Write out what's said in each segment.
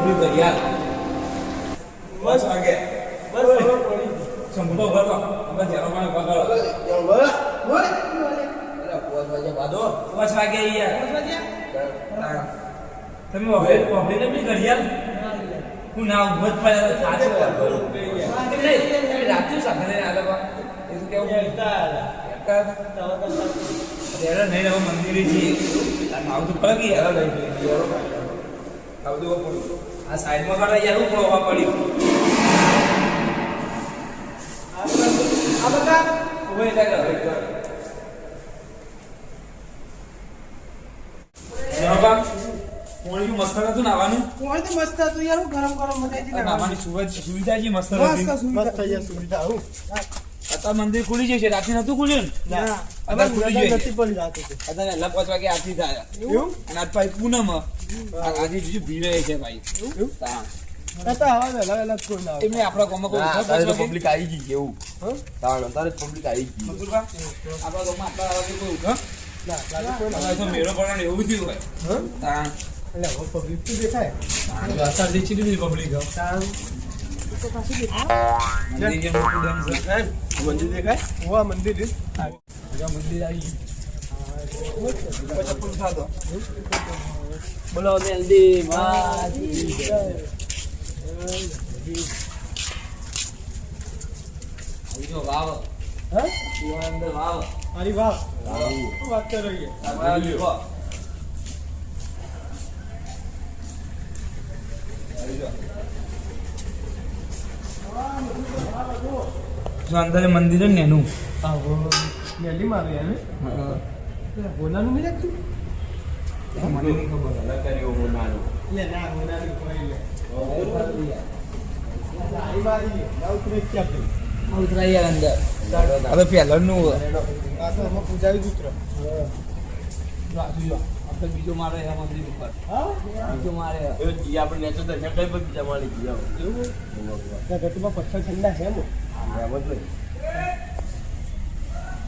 પૂરી તૈયાર બસ આગે. બસ સંભવ હતો અમે જેનો પણ પકડો પાંચ વાગે તમે હવે બી ઘડિયાળ? હું ના ઉભત પડે સાચો રાખ્યું સાથે આગળ એ કેવું? નહીં હવે મંદિરે છીએ નાવ તો પગી હવે લઈ ગઈ આવું તો પડ્યું. આ સાઈડમાં કાઢા યાર હું પડવા પડ્યું. આ બધા ઊભો એટલે હવે જવાબા પોણી મસ્ત નતું નાવાનું? તો મસ્ત હતું યાર હું ગરમ ગરમ દીધા નાવાની. સુવિધા સુવિધા જે મસ્ત હતી. સુવિધા. મસ્ત સુવિધા હું અત્યારે મંદિર ખુલી જશે. રાતે નતું ખુલ્યું ને? ના. અત્યારે ખુલી નજર નથી પડી રાતે અત્યારે વહેલા પાંચ વાગે આરતી થાય એવું? અને આજ ભાઈ પૂનમ આજે બીજું ભીડ છે ભાઈ. એવું? થયું હોય. હા. દેખાય. મંદિર દેખાય? મંદિર આવી. બોલો માજી આવી જો વાવ હે અંદર વાવ અરે વાહ વાત કરો જો. જો અંદર મંદિર ને એનું મેલી મારું પેલા હોનાનું નહીં લાગતું? મને નહીં ખબર લે ના હોનાનું કોઈ લે. મારી. ના? ઉતરાઈ યાર અંદર હવે પહેલાનું તો ઉતરે. આપણે બીજો મારે મંદિર ઉપર હા? બીજો મારે. આપણે નેચર દર્શન કઈ પણ બીજા માળી ગયા એવું? ગટુમાં પથ્થર ઠંડા છે એમ?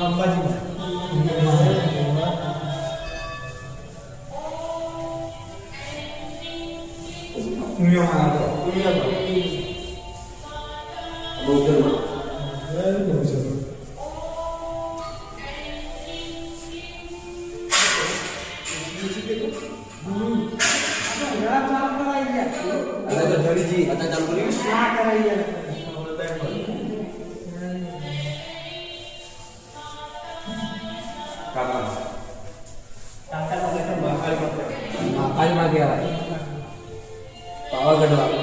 અંબાજી પુણ્યમાં મહાકાળીમાં કહેવાય પાવાગઢ વાળો.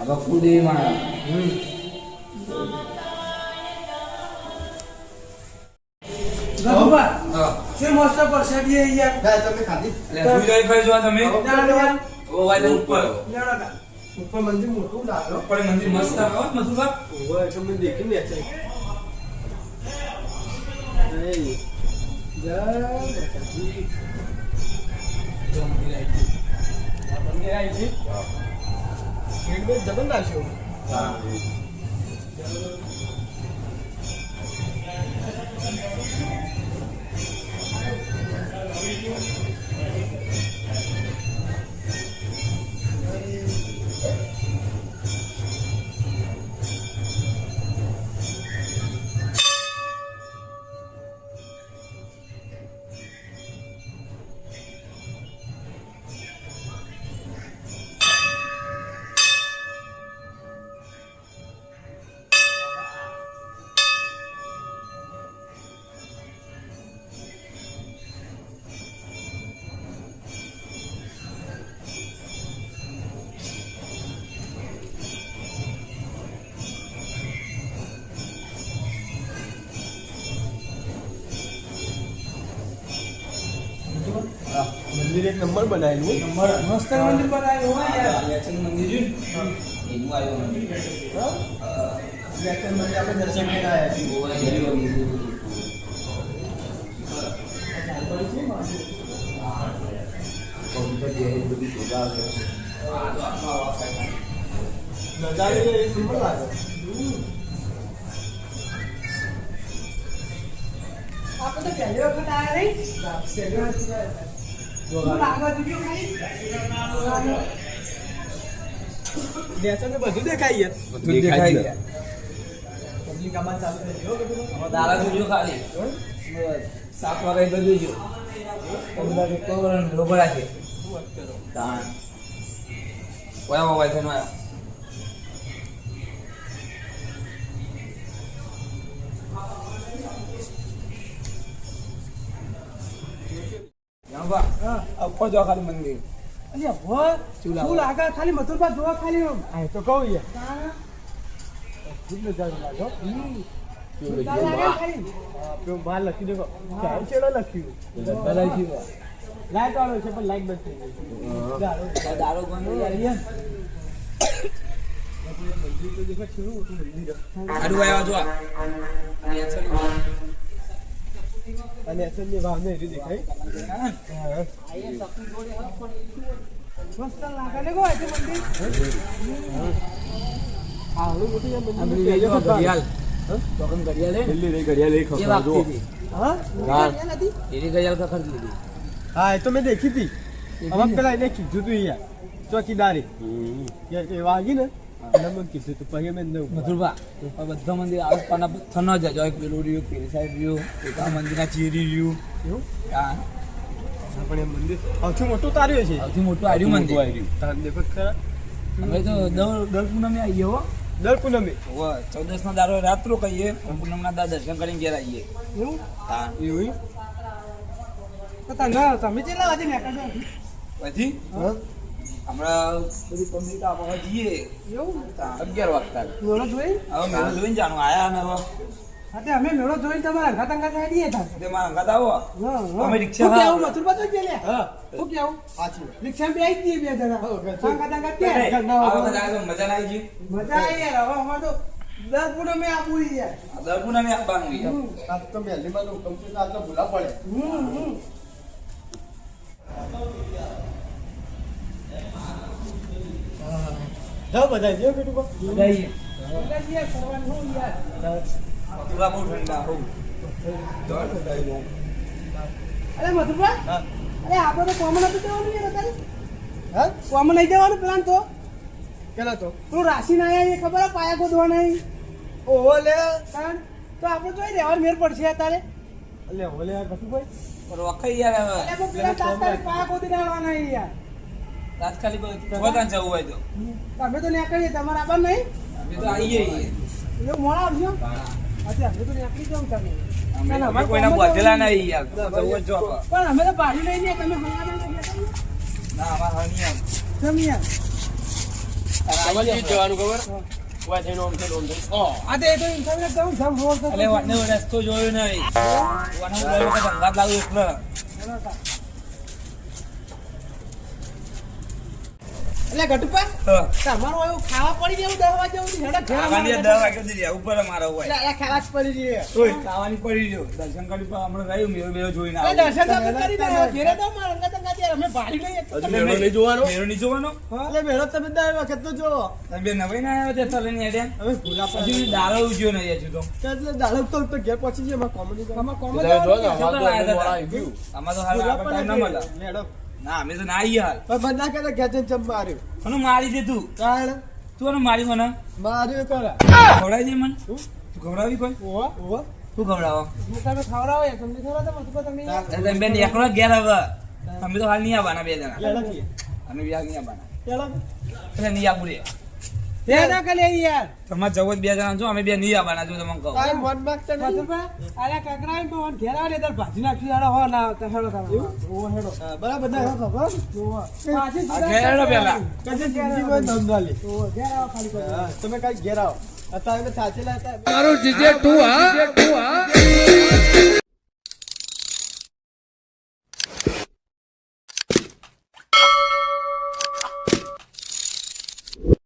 હવે કુલદેવી છે મસ્ત પરસાદી એ યાર. ના તમે ખાધી. એટલે સુઈ જાય ભાઈ જોવા તમે? ના યાર ઓ વાય ઉપર. કા ઉપર મંદિર મોટું લાગે ઉપર મંદિર મસ્ત આવે મથુરભા ઓય એટલે મને દેખી મે છે. જય માતાજી. જો મંદિર આવી મંદિર આવી છે. જબર મંદિર એક નંબર બનાવેલું મસ્ત મંદિર બનાવ્યું હોય યાર વેચન મંદિર રહ્યું ને, એનું આવ્યું મંદિર. વ્યાખ્યાન મંદિર આપણે દર્શન કરીને આવ્યા છીએ ઓય, એનું મંદિર. કમ્પ્યુટર જે એ બધી શોધા આવે. આ તો આત્મા વાપરે. નજારે એ સુંદર લાગે આપણે તો પહેલી વખત આયા નહીં પહેલી વખત બધું દેખાય બધું દેખાય ગયા. પબ્લિક આમાં ચાલુ થઈ ગયો દાડા જોજો ખાલી. સાત વાગે જોજો. પંદર એક કરોડ લોકો રાખે તાણ. ઓય ઓય ઓય જો ખાલી મંદિર. શું લાગે? ખાલી મથુરભા જોવા ખાલી. આ તો કહું નજારો લાગ્યો તારા લાગે ખાલી. હા, બહાર લખી દેખો. છેડો લખ્યું. છે. લાઈટ વાળો છે પણ લાઈટ બંધ થઈ ગઈ ચાલો. બંધ થઈ જાય ને. મંદિર તો દેખો કેવું મંદિર. આડું આવ્યા જો આ. અને અસલની ભાવને એરી દેખાય હા. એ તો મેં દેખી હતી. પેલા એને કીધું તું યાર ચોકીદારી. વાગી ને કીધું તું પછી બધા મંદિર આસપાસના પથ્થર ન જો એક પેલું રહ્યું, પેલી રહ્યું, એક મંદિરના ચીરી રહ્યું. એવું? હા, પણ એ મંદિર સૌથી મોટું તાર્યું છે. સૌથી મોટું આર્યું મંદિર. તાર દેખો ખરા. અમે તો દર દર પૂનમે આવીએ હો. દર પૂનમે. હોવે, ચૌદસના દારો રાત્રો કહીએ પૂનમના દાડા દર્શન કરીને ઘેર આવીએ એવું? હા. એવું તમે કેટલા વાગે નીકળ્યા પછી? હા. હમણાં બધી પબ્લિક આપણે જઈએ. એવું? અગિયાર વાગતા મેળો જોઈ? હવે મેળો જોઈને જાણું આયા ને હવે. હા, અમે મેળો જોઈને તમારા અંગાત અંગાત આવીએ તે મારા અંગાત આવો. હા, હા. અમે રિક્ષા આવું? માં- ગયેલા? હા. શું કેવું? સાચી રિક્ષા જઈએ બે જણા. અંગાત અંગાત મજા ના આવી મજા આવી યાર. હવે અમારે તો દર પૂનમે આપવું યાર આ દર પૂનમે આપવાનું યાર. તો મેલીમાં તો ભૂલા પડે. હમ, હમ. જાઓ બધા બેટું જ હું યાર. મથુરા બહુ ઠંડા બહુ. અરે મથુરભા હા. અરે આપણે તો કોમન હતું જવાનું યાર અત્યારે. હા? કોમન નહીં જવાનું પ્લાન તો? કેલા તો. તું રાશિ ના આયા એ ખબર હે પાયા ગોદવાના નહીં ઓહો લે. તો આપણે તો રહેવા મેર પડશે અત્યારે. એટલે ઓલે યાર કશું ભાઈ? પણ વખાઈ યાર પેલા પાયા ગોદી નાખવાના નહીં યાર. તાત્કાલિક છોતાં જવું હોય તો. અમે તો નીકળીએ તમારે આবার નહીં? અમે તો આવીએ એટલે મોડા આવજો. અચ્છા અમે તો નીકળી જાઉં તમે. અમે કોઈના નહીં. યાર જવું આપણે. પણ અમે તો ભાડી લઈ જઈએ તમે લઈ ના અમારે નહીં જવાનું ખબર? વાય થઈને ઓમ થઈને ઓમ થઈને ઓ આ તો એ તો ઇન્ટરનેટ જાઉં જામ રોડ એટલે વાતને રસ્તો જોયો નહીં વાને હું દર વખત અંગાત લાવું એટલે એટલે ઘટુપા. તમારું એવું ખાવા પડી જેવું દસ વાગે સુધી. હેડા ઘેર ખાવાની દસ વાગે સુધી ઉપર પડે હોય. એટલે ખાવા જ પડી જઈએ. ઓય, ખાવાની પડી રહ્યો. દર્શન કરી હમણાં રહ્યું મેળો મેળો જોઈને અરે દર્શન તો કરી દે ઘેરે તો મારા રંગા તંગા ત્યારે અમે ભાડી લઈએ મેળો નહીં જોવાનો? મેળો નહીં જોવાનો? એટલે મેળો તમે દર વખત તો જોવો. તમે બે નવાઈ ના આવ્યા ત્યાં લઈને હેડ્યા હવે ભૂલા પછી દાળો ઉજ્યો નહીં હજુ તો. એટલે દાળો તો તો ઘેર પહોંચી જાય એમાં કોમેડી અમારે તો કેટલા મોડા આવ્યા આવી ગયું. હતા? આમાં તો હાલ આપણે ના મળે મેળો. ના અમે તો ના હાલ. પણ બંધ ના કરે ઘેર ચમ માર્યું. મને મારી દે તું? તું મને મારી મને માર્યું કરે. ખવડાવી દે મને. ખવડાવી કોઈ? ઓવા ઓહો. તું ખવડાવો? તમે ખવડાવો તમને ખવડાવો તો તમે બેન એકલો ઘેર હવે. અમે તો હાલ નહીં આવવાના બે જણા. અમે બી હાલ નહીં આવવાના. એટલે નહીં આવું રે. ના કરે યાર. તમારે જવું જ બે જણા છો અમે બે નહીં આવવાના જો તમને કહું. કાંઈ મન માગતા નહીં. અરે કાકરા તો મને ઘેર ને ત્યારે ભાજી નાખી યાર હો ના તો હેડો તમે ઓ હેડો. હા, બરાબર ના હો ખબર ઓ ખાલી હા, તમે કાંઈ ઘેર અત્યારે સાચેલા હતા. મારું જીજે તું હા?